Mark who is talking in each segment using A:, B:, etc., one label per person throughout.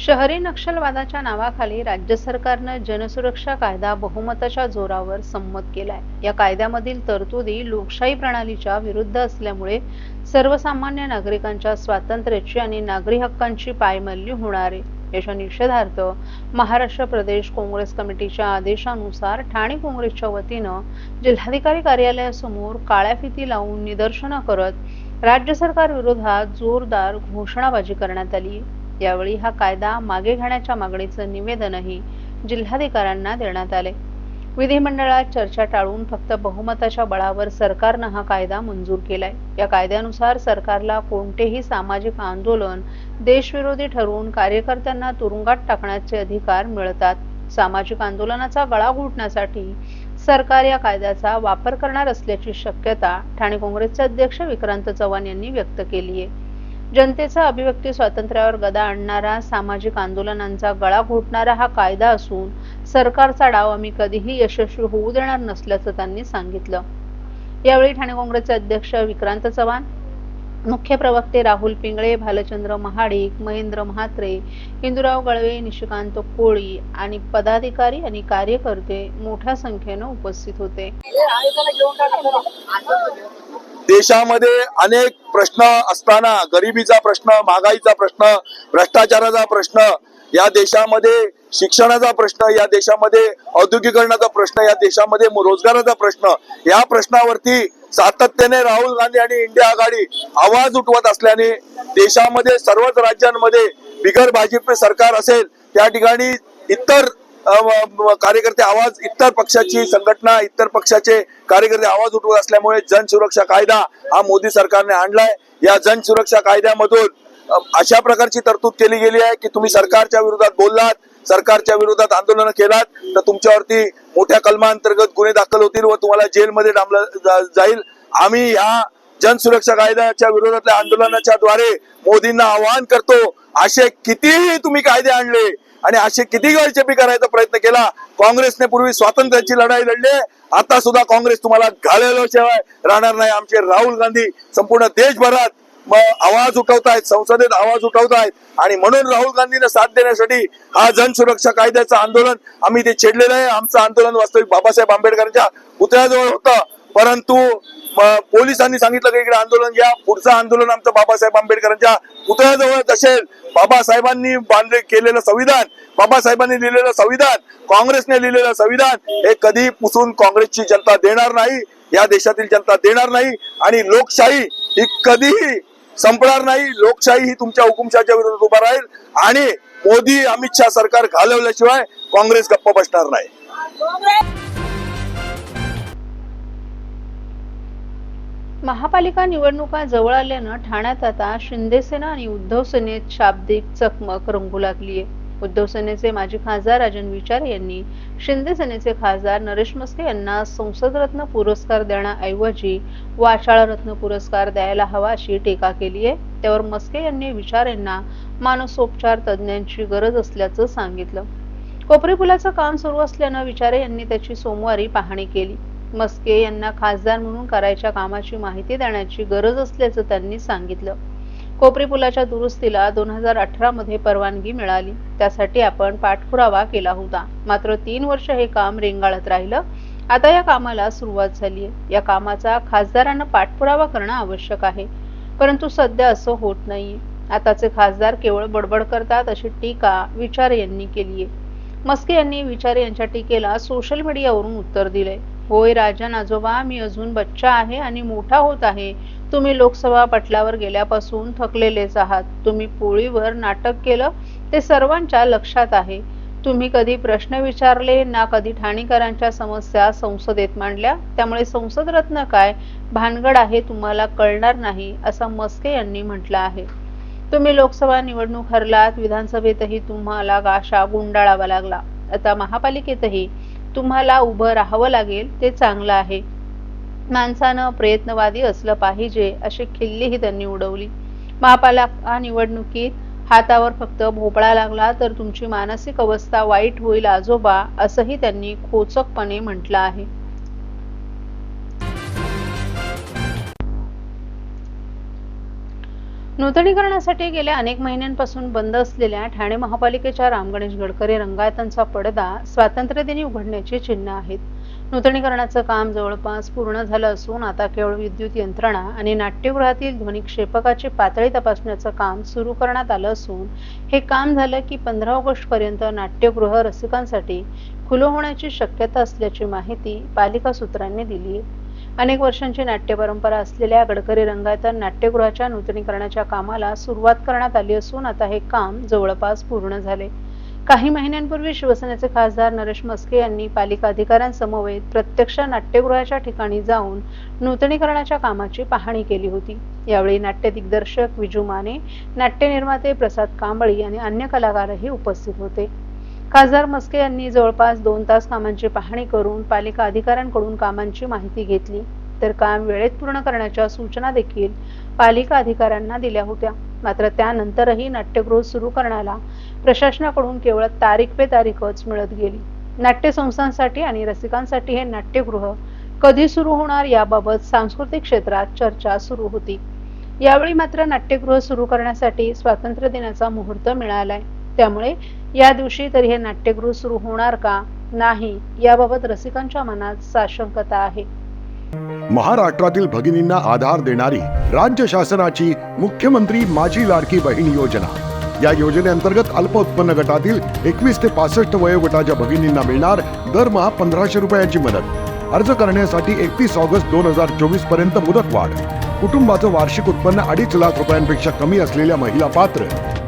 A: शहरी नक्षलवादाच्या नावाखाली राज्य सरकारनं जनसुरक्षा कायदा बहुमताच्या जोरावर संमत केलाय. या कायद्यामधील तरतुदी लोकशाही प्रणालीच्या विरुद्ध असल्यामुळे सर्वसामान्य नागरिकांच्या स्वातंत्र्याची आणि नागरी हक्कांची पायमल्ली होणार आहे. याच्या निषेधार्थ महाराष्ट्र प्रदेश काँग्रेस कमिटीच्या आदेशानुसार ठाणे काँग्रेसच्या वतीनं जिल्हाधिकारी कार्यालयासमोर काळ्या फिती लावून निदर्शनं करत राज्य सरकार विरोधात जोरदार घोषणाबाजी करण्यात आली. यावेळी हा कायदा मागे घेण्याच्या मागणीचं निवेदनही जिल्हाधिकाऱ्यांना देण्यात आले. विधिमंडळात चर्चा टाळून फक्त बहुमताच्या बळावर सरकारनं हा कायदा मंजूर केलाय. या कायद्यानुसार सरकारला कोणतेही सामाजिक आंदोलन देशविरोधी ठरवून कार्यकर्त्यांना तुरुंगात टाकण्याचे अधिकार मिळतात. सामाजिक आंदोलनाचा गळा घोटण्यासाठी सरकार या कायद्याचा वापर करणार असल्याची शक्यता ठाणे काँग्रेसचे अध्यक्ष विक्रांत चव्हाण यांनी व्यक्त केली आहे जनतेचा अभिव्यक्ती स्वातंत्र्यावर गदा आणणारा सामाजिक आंदोलनांचा गळा घोटणारा हा कायदा असून सरकारचा डाव आम्ही कधीही यशस्वी होऊ देणार नसल्याचं त्यांनी सांगितलं. यावेळी ठाणे काँग्रेसचे अध्यक्ष विक्रांत चव्हाण मुख्य प्रवक्ते राहुल पिंगळे भालचंद्र महाडिक महेंद्र म्हात्रे इंदुराव गळवे निशिकांत कोळी आणि पदाधिकारी आणि कार्यकर्ते मोठ्या संख्येनं उपस्थित होते.
B: देशामध्ये अनेक प्रश्न असताना गरिबीचा प्रश्न महागाईचा प्रश्न भ्रष्टाचाराचा प्रश्न या देशामध्ये शिक्षणाचा प्रश्न या देशामध्ये औद्योगिकरणाचा प्रश्न या देशामध्ये रोजगाराचा प्रश्न या प्रश्नावरती सातत्याने राहुल गांधी आणि इंडिया आघाडी आवाज उठवत असल्याने देशामध्ये सर्वच राज्यांमध्ये बिगर भाजप सरकार असेल त्या ठिकाणी इतर कार्यकर्ते आवाज इतर पक्षाची संघटना इतर पक्षाचे कार्यकर्ते आवाज उठवत असल्यामुळे जन सुरक्षा कायदा हा मोदी सरकारने आणलाय. या जन सुरक्षा कायद्यामधून अशा प्रकारची तरतूद केली गेली आहे की तुम्ही सरकारच्या विरोधात बोललात सरकारच्या विरोधात आंदोलन केलात तर तुमच्यावरती मोठ्या कलमांतर्गत गुन्हे दाखल होतील व तुम्हाला जेलमध्ये डांबलं जाईल. आम्ही ह्या जन सुरक्षा कायद्याच्या विरोधातल्या आंदोलनाच्या द्वारे मोदींना आवाहन करतो असे कितीही तुम्ही कायदे आणले आणि असे किती गळचेपी करायचा प्रयत्न केला काँग्रेसने पूर्वी स्वातंत्र्याची लढाई लढली आता सुद्धा काँग्रेस तुम्हाला घालेल्याशिवाय राहणार नाही. आमचे राहुल गांधी संपूर्ण देशभरात आवाज आवाज उठवतायत संसदेत आवाज उठवतायत. आणि म्हणून राहुल गांधींना साथ देण्यासाठी हा जन सुरक्षा कायद्याचं आंदोलन आम्ही ते छेडलेलं आहे. आमचं आंदोलन वास्तविक बाबासाहेब आंबेडकरांच्या पुतळ्याजवळ होतं. परंतु पोलिसांनी सांगितलं की इकडे आंदोलन घ्या. पुढचं आंदोलन आमचं बाबासाहेब आंबेडकरांच्या पुतळ्याजवळच असेल. बाबासाहेबांनी बांधले केलेलं संविधान बाबासाहेबांनी लिहिलेलं संविधान काँग्रेसने लिहिलेलं संविधान हे कधी पुसून काँग्रेसची जनता देणार नाही या देशातील जनता देणार नाही आणि लोकशाही ही कधीही संपणार नाही. लोकशाही ही तुमच्या हुकुमशाच्या विरोधात उभा राहील आणि मोदी अमित शहा सरकार घालवल्याशिवाय काँग्रेस गप्प बसणार नाही.
A: महापालिका निवडणुका जवळ आल्यानं ठाण्यात आता शिंदेसेना आणि उद्धव सेनेत शाब्दिक चकमक रंगू लागली आहे. उद्धव सेनेचे माजी खासदार राजन विचारे यांनी शिंदे सेनेचे खासदार नरेश मस्के यांना संसदरत्न पुरस्कार देण्याऐवजी वाचाळरत्न पुरस्कार द्यायला हवा अशी टीका केली आहे. त्यावर मस्के यांनी विचार यांना मानसोपचार तज्ज्ञांची गरज असल्याचं सांगितलं. कोपरी पुलाचं काम सुरू असल्यानं विचारे यांनी त्याची सोमवारी पाहणी केली. मस्के यांना खासदार म्हणून करायच्या कामाची माहिती देण्याची गरज असल्याचं त्यांनी सांगितलं. कोपरी पुलाच्या दुरुस्तीला दोन हजार अठरा मध्ये परवानगी मिळाली. त्यासाठी आपण पाठपुरावा केला होता. मात्र तीन वर्ष हे काम रेंगाळत राहिलं. आता या कामाला सुरुवात झाली आहे या कामाचा खासदारांना पाठपुरावा करणं आवश्यक आहे. परंतु सध्या असं होत नाही आताचे खासदार केवळ बडबड करतात अशी टीका विचारे यांनी केली आहे मस्के यांनी विचारे यांच्या टीकेला सोशल मीडियावरून उत्तर दिले होय राजन आजोबा मी अजून बच्चा आहे आणि मोठा होत आहे. तुम्ही लोकसभा पटलावर गेल्यापासून थकलेलेच आहात. तुम्ही पोळीवर नाटक केलं ते सर्वांच्या लक्षात आहे. तुम्ही कधी प्रश्न विचारले ना कधी ठाणेकरांच्या समस्या संसदेत मांडल्या. त्यामुळे संसद रत्न काय? भानगड आहे तुम्हाला कळणार नाही असं मस्के यांनी म्हटलं आहे. तुम्ही लोकसभा निवडणूक हरलात विधानसभेतही तुम्हाला गाशा गुंडाळावा लागला. आता महापालिकेतही तुम्हाला उभं राहावं लागेल ते चांगलं आहे. माणसानं प्रयत्नवादी असलं पाहिजे अशी खिल्लीही त्यांनी उडवली. महापालिका निवडणुकीत हातावर फक्त भोपळा लागला तर तुमची मानसिक अवस्था वाईट होईल आजोबा असंही त्यांनी खोचकपणे म्हटलं आहे. नूतनीकरणासाठी गेल्या अनेक महिन्यांपासून बंद असलेल्या ठाणे महापालिकेच्या राम गणेश गडकरी रंगायतांचा पडदा स्वातंत्र्यदिनी उघडण्याची चिन्ह आहेत. नूतनीकरणाचं काम जवळपास पूर्ण झालं असून आता केवळ विद्युत यंत्रणा आणि नाट्यगृहातील ध्वनिक्षेपकाची पातळी तपासण्याचं काम सुरू करण्यात आलं असून हे काम झालं की पंधरा ऑगस्ट पर्यंत नाट्यगृह रसिकांसाठी खुलं होण्याची शक्यता असल्याची माहिती पालिका सूत्रांनी दिली. आहे अनेक वर्षांची नाट्य परंपरा असलेल्या गडकरी रंगायतन नाट्यगृहाच्या नूतनीकरणाच्या कामाला सुरुवात करण्यात आली असून आता हे काम जवळपास पूर्ण झाले. काही महिन्यांपूर्वी शिवसेनेचे खासदार नरेश मस्के यांनी पालिका अधिकाऱ्यांसमवेत प्रत्यक्ष नाट्यगृहाच्या ठिकाणी जाऊन नूतनीकरणाच्या कामाची पाहणी केली होती. यावेळी नाट्य दिग्दर्शक विजू माने नाट्य निर्माते प्रसाद कांबळी आणि अन्य कलाकारही उपस्थित होते. खासदार मस्के यांनी जवळपास दोन तास कामांची पाहणी करून पालिका अधिकाऱ्यांकडून कामांची माहिती घेतली. तर काम वेळेत पूर्ण करण्याच्या सूचना देखील पालिका अधिकाऱ्यांना दिल्या होत्या. मात्र त्यानंतरही नाट्यगृह सुरू करण्याला प्रशासनाकडून केवळ तारीख पे तारीखच मिळत गेली. नाट्यसंस्थांसाठी आणि रसिकांसाठी हे नाट्यगृह कधी सुरू होणार याबाबत सांस्कृतिक क्षेत्रात चर्चा सुरू होती. यावेळी मात्र नाट्यगृह सुरू करण्यासाठी स्वातंत्र्य दिनाचा मुहूर्त मिळालाय. त्यामुळे या दिवशी तरी हे नाट्यगृह सुरू होणार का? नाही याबाबत रसिकांच्या मनात साशंकता आहे.
C: महाराष्ट्रातील भगिनींना आधार देणारी राज्य शासनाची मुख्यमंत्री माझी लाडकी बहीण योजना. या योजनेअंतर्गत अल्प उत्पन्न गटातील एकवीस ते पासष्ट वयोगटाच्या भगिनींना मिळणार दरमहा पंधराशे रुपयांची मदत. अर्ज करण्यासाठी एकतीस ऑगस्ट दोन हजार चोवीसपर्यंत मुदतवाढ. कुटुंबाचं वार्षिक उत्पन्न अडीच लाख रुपयांपेक्षा कमी असलेल्या महिला पात्र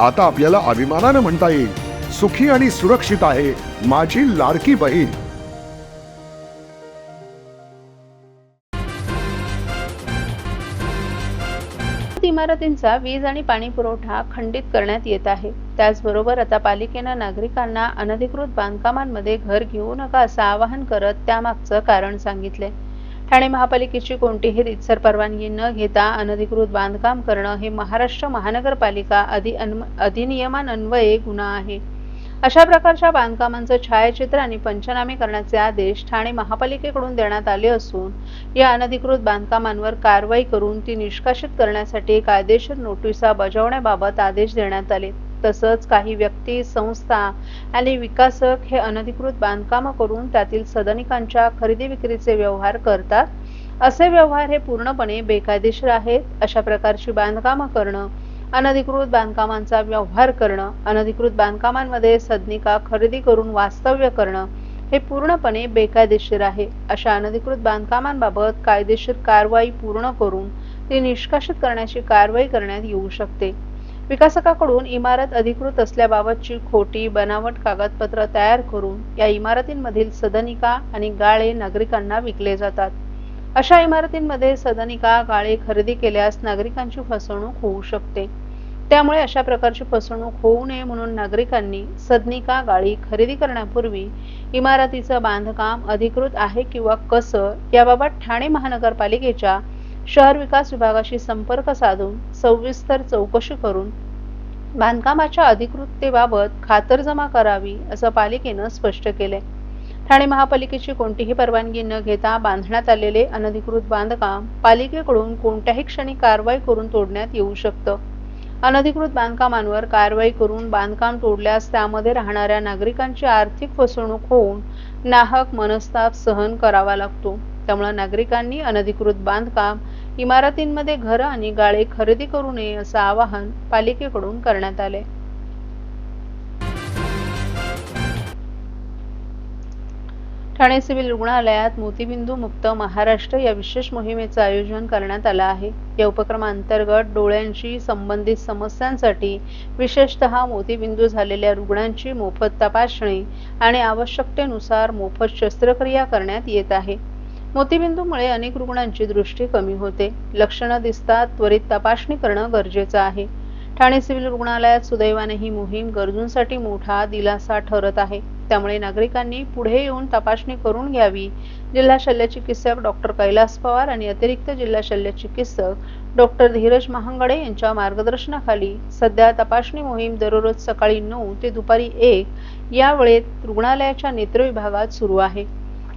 C: आता आपल्याला अभिमानानं म्हणता येईल. सुखी आणि सुरक्षित आहे माझी लाडकी बहीण.
A: इमारतींचा वीज आणि पाणी पुरवठा खंडित करण्यात येत आहे. त्याचबरोबर आता पालिकेनं नागरिकांना अनधिकृत बांधकामांमध्ये घर घेऊ नका असं आवाहन करत त्यामागचं कारण सांगितलंय. ठाणे महापालिकेची कोणतीही रितसर परवानगी न घेता अनधिकृत बांधकाम करणं हे महाराष्ट्र महानगरपालिका अधि अधिनियमान्वये गुन्हा आहे. अशा प्रकारच्या बांधकामांचं छायाचित्र आणि पंचनामे करण्याचे आदेश ठाणे महापालिकेकडून देण्यात आले असून या अनधिकृत बांधकामांवर कारवाई करून ती निष्कासित करण्यासाठी कायदेशीर नोटिसा बजावण्याबाबत आदेश देण्यात आले. तसंच काही व्यक्ती संस्था आणि विकासक हे अनधिकृत बांधकाम करून त्यातील सदनिकांच्या खरेदी विक्रीचे व्यवहार करतात. असे व्यवहार हे पूर्णपणे बेकायदेशीर आहेत. अशा प्रकारची बांधकामं करणं अनधिकृत बांधकामांचा व्यवहार करणं अनधिकृत बांधकामांमध्ये सदनिका खरेदी करून वास्तव्य करणं हे पूर्णपणे बेकायदेशीर आहे. अशा अनधिकृत बांधकामांबाबत कायदेशीर कारवाई पूर्ण करून ती निष्कासित करण्याची कारवाई करण्यात येऊ शकते. विकासकाकडून इमारत अधिकृत असल्याबाबतची खोटी बनावट कागदपत्र तयार करून या इमारतींमधील सदनिका आणि गाळे नागरिकांना विकले जातात. अशा इमारतींमध्ये सदनिका गाळे खरेदी केल्यास नागरिकांची फसवणूक होऊ शकते. त्यामुळे अशा प्रकारची फसवणूक होऊ नये म्हणून नागरिकांनी सदनिका गाळी खरेदी करण्यापूर्वी इमारतीचं बांधकाम अधिकृत आहे किंवा कसं याबाबत ठाणे महानगरपालिकेच्या शहर विकास विभागाशी संपर्क साधून सविस्तर चौकशी करून बांधकामाच्या अधिकृततेबाबत खातरजमा करावी असं पालिकेनं स्पष्ट केलंय. ठाणे महापालिकेची कोणतीही परवानगी न घेता बांधण्यात आलेले अनधिकृत बांधकाम पालिकेकडून कोणत्याही क्षणी कारवाई करून तोडण्यात येऊ शकतं. अनधिकृत बांधकामांवर कारवाई करून बांधकाम तोडल्यास त्यामध्ये राहणाऱ्या नागरिकांची आर्थिक फसवणूक होऊन नाहक मनस्ताप सहन करावा लागतो. त्यामुळे नागरिकांनी अनधिकृत बांधकाम इमारतींमध्ये घरं आणि गाळे खरेदी करू नये असं आवाहन पालिकेकडून करण्यात आले. ठाणे सिव्हिल रुग्णालयात मोतीबिंदू मुक्त महाराष्ट्र या विशेष मोहिमेचं आयोजन करण्यात आलं आहे. या उपक्रमांतर्गत डोळ्यांशी संबंधित समस्यांसाठी विशेषतः मोतीबिंदू झालेल्या रुग्णांची मोफत तपासणी आणि आवश्यकतेनुसार मोफत शस्त्रक्रिया करण्यात येत आहे. मोतीबिंदूमुळे अनेक रुग्णांची दृष्टी कमी होते. लक्षणं दिसतात त्वरित तपासणी करणं गरजेचं आहे. ठाणे सिव्हिल रुग्णालयात सुदैवाने ही मोहीम गरजूंसाठी मोठा दिलासा ठरत आहे. त्यामुळे नागरिकांनी पुढे येऊन तपासणी करून घ्यावी. जिल्हा शल्य चिकित्सक डॉक्टर कैलास पवार आणि अतिरिक्त जिल्हा शल्य चिकित्सक डॉक्टर धीरज महांगडे यांच्या मार्गदर्शनाखाली सध्या तपासणी मोहीम दररोज सकाळी नऊ ते दुपारी एक या वेळेत रुग्णालयाच्या नेत्र विभागात सुरू आहे.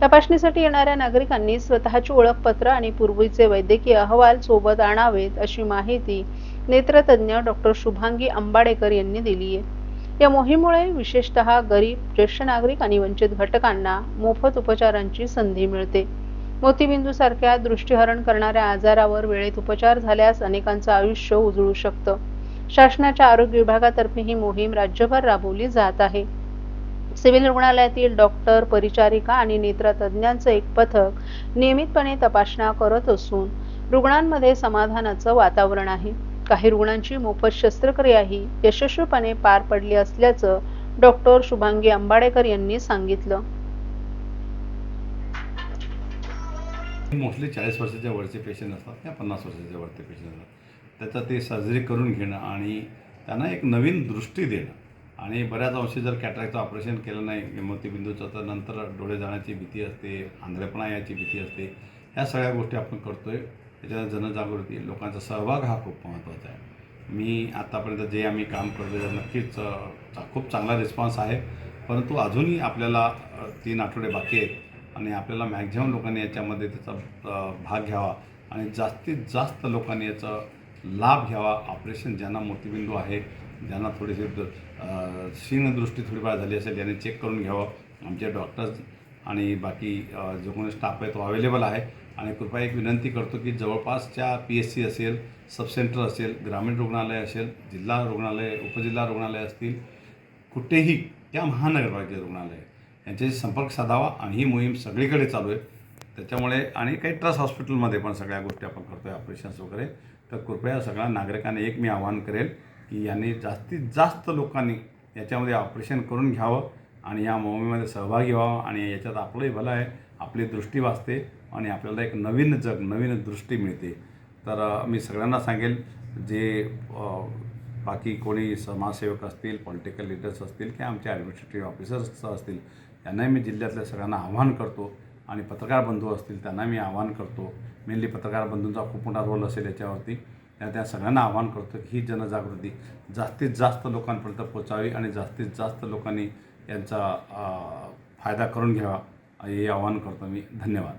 A: तपासणीसाठी येणाऱ्या नागरिकांनी स्वतःची ओळखपत्र आणि पूर्वीचे वैद्यकीय अहवाल सोबत आणावेत अशी माहिती नेत्रतज्ञ डॉक्टर शुभांगी अंबाडेकर यांनी दिली आहे. या मोहिमेमुळे विशेषतः गरीब ज्येष्ठ नागरिक आणि वंचित घटकांना मोफत उपचारांची संधी मिळते. मोतीबिंदू सारख्या दृष्टीहरण करणाऱ्या आजारावर वेळेत उपचार झाल्यास अनेकांचं आयुष्य उजळू शकतं. शासनाच्या आरोग्य विभागातर्फे ही मोहीम राज्यभर राबवली जात आहे. सिव्हिल रुग्णालयातील डॉक्टर परिचारिका आणि नेत्रतज्ञांचं एक पथक नियमितपणे तपासण्या करत असून रुग्णांमध्ये समाधानाचं वातावरण आहे. काही रुग्णांची मोफत शस्त्रक्रियाही यशस्वीपणे पार पडली असल्याचं डॉक्टर शुभांगी आंबाडेकर यांनी सांगितलं.
D: मोस्टली चाळीस वर्षाच्या वरचे पेशंट असतात किंवा पन्नास वर्षाच्या वरचे पेशंट असतात. त्याचं ते सर्जरी करून घेणं आणि त्यांना एक नवीन दृष्टी देणं आणि बऱ्याच अंशी जर कॅटरॅक्टचं ऑपरेशन केलं नाही मोतीबिंदूचं तर नंतर डोळे जाण्याची भीती असते आंधळेपणा याची भीती असते. ह्या सगळ्या गोष्टी आपण करतो आहे त्याच्यात जनजागृती लोकांचा सहभाग हा खूप महत्त्वाचा आहे. मी आत्तापर्यंत जे आम्ही काम करतो त्यात नक्कीच खूप चांगला रिस्पॉन्स आहे. परंतु अजूनही आपल्याला तीन आठवडे बाकी आहेत आणि आपल्याला मॅक्झिमम लोकांनी याच्यामध्ये त्याचा भाग घ्यावा आणि जास्तीत जास्त लोकांनी याचा लाभ घ्यावा. ऑपरेशन ज्यांना मोतीबिंदू आहे ज्यांना थोडीशी अ, क्षीणदृष्टी थोडीफार झाली असेल त्यांनी चेक करून घ्यावं. आमचे डॉक्टर्स आणि बाकी जो कोणी स्टाफ आहे तो अवेलेबल आहे. आणि कृपया एक विनंती करतो की जवळपासच्या पी एस सी असेल सब सेंटर असेल ग्रामीण रुग्णालय असेल जिल्हा रुग्णालय उपजिल्हा रुग्णालय असतील कुठेही त्या महानगरपालिका रुग्णालय यांच्याशी संपर्क साधावा आणि ही मोहीम सगळीकडे चालू आहे. त्याच्यामुळे आणि काही ट्रस्ट हॉस्पिटलमध्ये पण सगळ्या गोष्टी आपण करतो आहे ऑपरेशन्स वगैरे. तर कृपया सगळ्या नागरिकांना एक मी आवाहन करेल की यांनी जास्तीत जास्त लोकांनी याच्यामध्ये ऑपरेशन करून घ्यावं आणि या मोहिमेमध्ये सहभागी व्हावं आणि याच्यात आपलंही भलं आहे आपली दृष्टी वाचते आणि आपल्याला एक नवीन जग नवीन दृष्टी मिळते. तर मी सगळ्यांना सांगेल जे बाकी कोणी समाजसेवक असतील पॉलिटिकल लिडर्स असतील किंवा आमचे ॲडमिनिस्ट्रेटिव्ह ऑफिसर्स असतील त्यांनाही मी जिल्ह्यातल्या सगळ्यांना आव्हान करतो आणि पत्रकार बंधू असतील त्यांना मी आव्हान करतो. मेनली पत्रकार बंधूंचा खूप मोठा रोल असेल याच्यावरती. या त्या सगळ्यांना आवाहन करतो ही जनजागृती जास्तीत जास्त लोकांपर्यंत पोचावी आणि जास्तीत जास्त लोकांनी यांचा फायदा करून घ्यावा. हे आवाहन करतो मी. धन्यवाद.